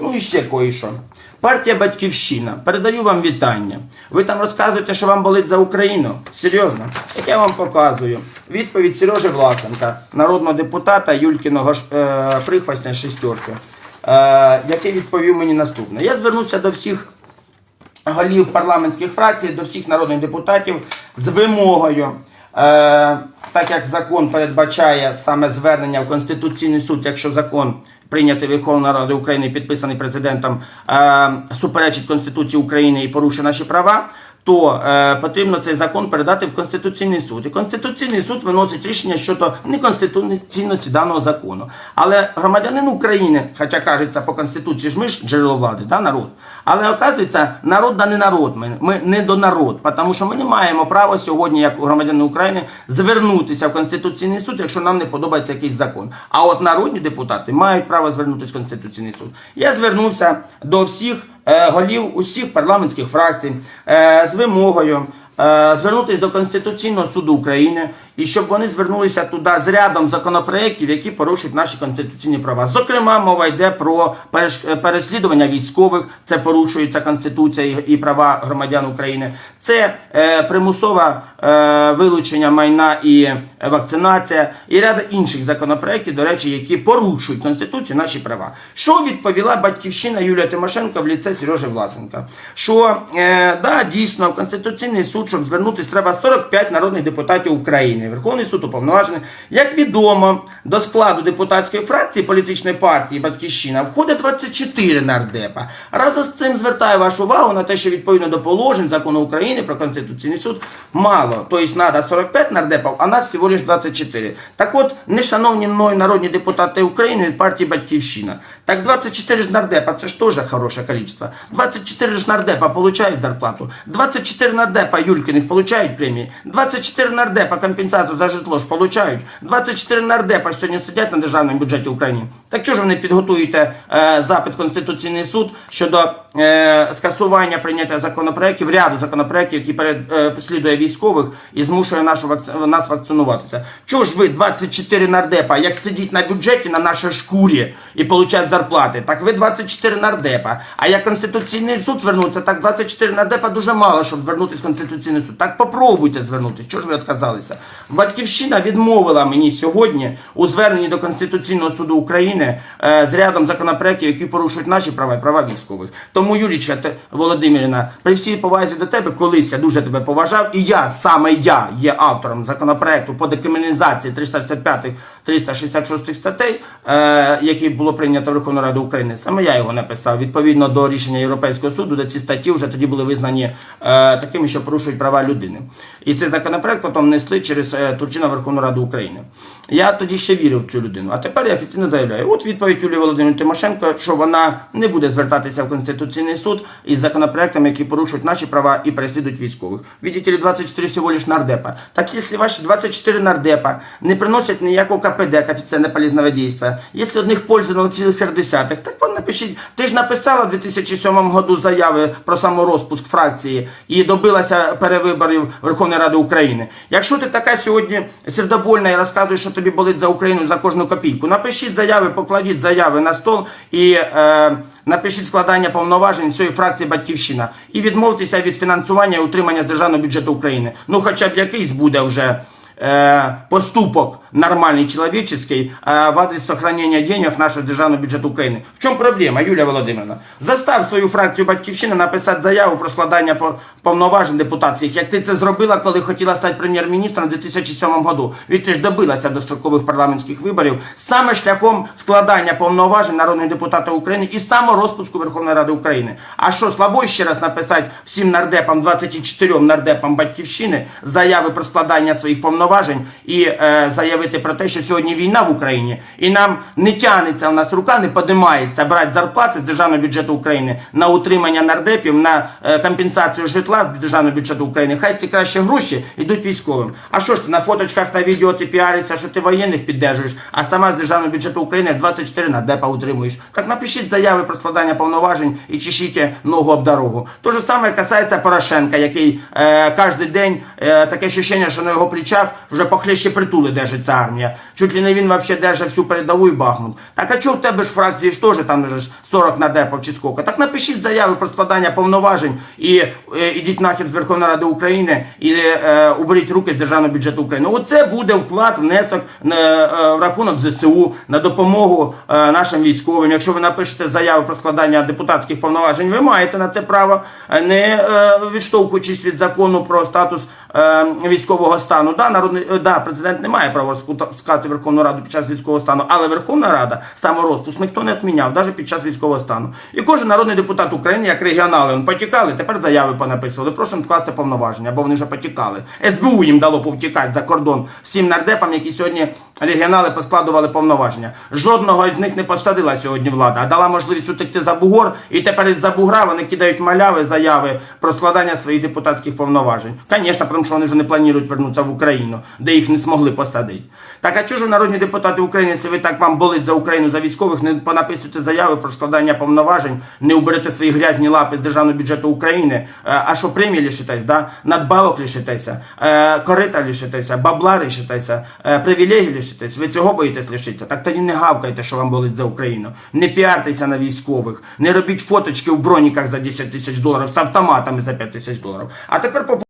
Ну і ще кое-що. Партія Батьківщина. Передаю вам вітання. Ви там розказуєте, що вам болить за Україну. Серйозно? Я вам показую. Відповідь Сережи Власенка, народного депутата Юлькіного е, прихвастня шестерки, е, який відповів мені наступне. Я звернувся до всіх голів парламентських фракцій, до всіх народних депутатів з вимогою. Е, так як закон передбачає саме звернення в Конституційний суд, якщо закон прийнятий Верховною Радою України, підписаний президентом, е, суперечить Конституції України і порушує наші права, то е, потрібно цей закон передати в Конституційний суд. І Конституційний суд виносить рішення щодо неконституційності даного закону. Але громадянин України, хоча кажеться по Конституції ж ми ж джерело влади, да, народ. Але оказується, народ да не народ. Ми, ми не до народ, тому що ми не маємо права сьогодні, як громадяни України, звернутися в Конституційний суд, якщо нам не подобається якийсь закон. А от народні депутати мають право звернутися в Конституційний суд. Я звернувся до всіх голів усіх парламентських фракцій е, з вимогою. е, Звернутися до Конституційного суду України і щоб вони звернулися туди з рядом законопроєктів, які порушують наші конституційні права. Зокрема, мова йде про е, переслідування військових, це порушується Конституція і- і права громадян України. Це е, примусове е, вилучення майна і е, вакцинація, і ряд інших законопроєктів, до речі, які порушують Конституцію, наші права. Що відповіла батьківщина Юлія Тимошенко в ліце Сережі Власенка? Що е, да, дійсно в Конституційний суд, щоб звернутися, треба 45 народних депутатів України. Верховний суд уповноважений. Як відомо, до складу депутатської фракції політичної партії Батьківщина входить 24 нардепа. Разом з цим звертаю вашу увагу на те, що відповідно до положень закону України про Конституційний суд мало. Тобто треба 45 нардепів, а нас всього лише 24. Так от, нешановні мною народні депутати України від партії Батьківщина. Так 24 ж нардепа, це ж теж хороше количество. 24 ж нардепа получають зарплату. 24 нардепа Юлькиних получають премії. 24 нардепа компенсацію за житло ж получають. 24 нардепа ж сьогодні сидять на державному бюджеті України. Так чого ж ви не підготуєте е, запит в Конституційний суд щодо е, скасування прийняття законопроєктів, ряду законопроєктів, які перед, е, переслідує військових і змушує нашу вакци- нас вакцинуватися? Чого ж ви 24 нардепа, як сидіть на бюджеті на нашій шкурі і получають зарплати? Так ви 24 нардепа. А як Конституційний суд звернуться, так 24 нардепа дуже мало, щоб звернутися в Конституційний суд. Так попробуйте звернутися. Чого ж ви відказалися? Батьківщина відмовила мені сьогодні у зверненні до Конституційного суду України е, з рядом законопроєктів, які порушують наші права і права військових. Тому, Юлічка Володимирівна, при всій повазі до тебе, колись я дуже тебе поважав, і я, саме я, є автором законопроекту по декриміналізації 365 366 статей, е, який було прийнято Верховною Радою України. Саме я його написав відповідно до рішення Європейського суду, де ці статті вже тоді були визнані е, такими, що порушують права людини. І цей законопроект потім внесли через е, Турчина Верховну Раду України. Я тоді ще вірив в цю людину. А тепер я офіційно заявляю. От відповідь Юлії Володимирівни Тимошенко, що вона не буде звертатися в Конституційний суд із законопроектами, які порушують наші права і переслідують військових. Ли, 24 всього лиш нардепа. Так якщо ваші 24 нардепа не приносять ніякого КПД, коефіцієнта полезного дійства, якщо одних цілих десятих, так ви напишіть. Ти ж написала в 2007 году заяви про саморозпуск фракції і добилася перевиборів Верховної Ради України. Якщо ти така сьогодні сердобольна і розказуєш, що тобі болить за Україну за кожну копійку, напишіть заяви, покладіть заяви на стол і е, напишіть складання повноважень цієї фракції Батьківщина і відмовтеся від фінансування і утримання з державного бюджету України. Ну, хоча б якийсь буде вже е, поступок нормальный, человеческий э, в адрес сохранения денег нашего державного бюджета України. В чому проблема, Юлія Володимировна? Застав свою фракцію Батьківщина написати заяву про складання повноважень депутатських, як ти це зробила, коли хотіла стати прем'єр-міністром у 2007 году. Від ти ж добилася дострокових парламентських виборів саме шляхом складання повноважень народних депутатів України і саморозпуску Верховної Ради України. А що, слабо ще раз написати всім нардепам, 24 нардепам Батьківщини, заяви про складання своїх повноважень і е, заявити про те, що сьогодні війна в Україні, і нам не тягнеться, у нас рука не подимається брати зарплати з державного бюджету України на утримання нардепів, на е, компенсацію житла з державного бюджету України. Хай ці краще гроші йдуть військовим. А що ж ти на фоточках на відео ти піаришся, що ти воєнних піддержуєш, а сама з державного бюджету України 24 нардепа утримуєш. Так напишіть заяви про складання повноважень і чешіть ногу об дорогу. То же саме касається Порошенка, який е, кожен день е, таке ощущення, що на його плечах вже похлеще притули держиться армія. Чуть ли не він вообще держав всю передову і Бахмут. Так а чого в тебе ж фракції ж теж там же ж 40 надепов чи сколько? Так напишіть заяви про складання повноважень і е, ідіть нахер з Верховної Ради України і е, уберіть руки з державного бюджету України. Оце буде вклад, внесок на, е, в рахунок ЗСУ на допомогу е, нашим військовим. Якщо ви напишете заяву про складання депутатських повноважень, ви маєте на це право, е, не е, відштовхуючись від закону про статус е, військового стану. Да, народний, е, да, президент не має права скута- скати Верховну Раду під час військового стану, але Верховна Рада саморозпуск ніхто не відміняв, навіть під час військового стану. І кожен народний депутат України, як регіонали, він потікали, тепер заяви понаписували. Просимо вкласти повноваження, бо вони вже потікали. СБУ їм дало повтікати за кордон всім нардепам, які сьогодні регіонали поскладували повноваження. Жодного з них не посадила сьогодні влада, а дала можливість утекти за бугор, і тепер із-за бугра вони кидають маляви, заяви про складання своїх депутатських повноважень. Звісно, тому що вони вже не планують вернутися в Україну, де їх не змогли посадити. Так а чого ж народні депутати України, якщо ви так вам болить за Україну, за військових, не понаписуєте заяви про складання повноважень, не уберете свої грязні лапи з державного бюджету України, Е, а що премії лишитесь, да? надбавок лишитеся, е, корита лишитеся, бабла лишитеся, е, привілегій лишитесь. Ви цього боїтесь лишитися? Так тоді не гавкайте, що вам болить за Україну. Не піартеся на військових, не робіть фоточки в броніках за 10 тисяч доларів з автоматами за 5 тисяч доларів. А тепер по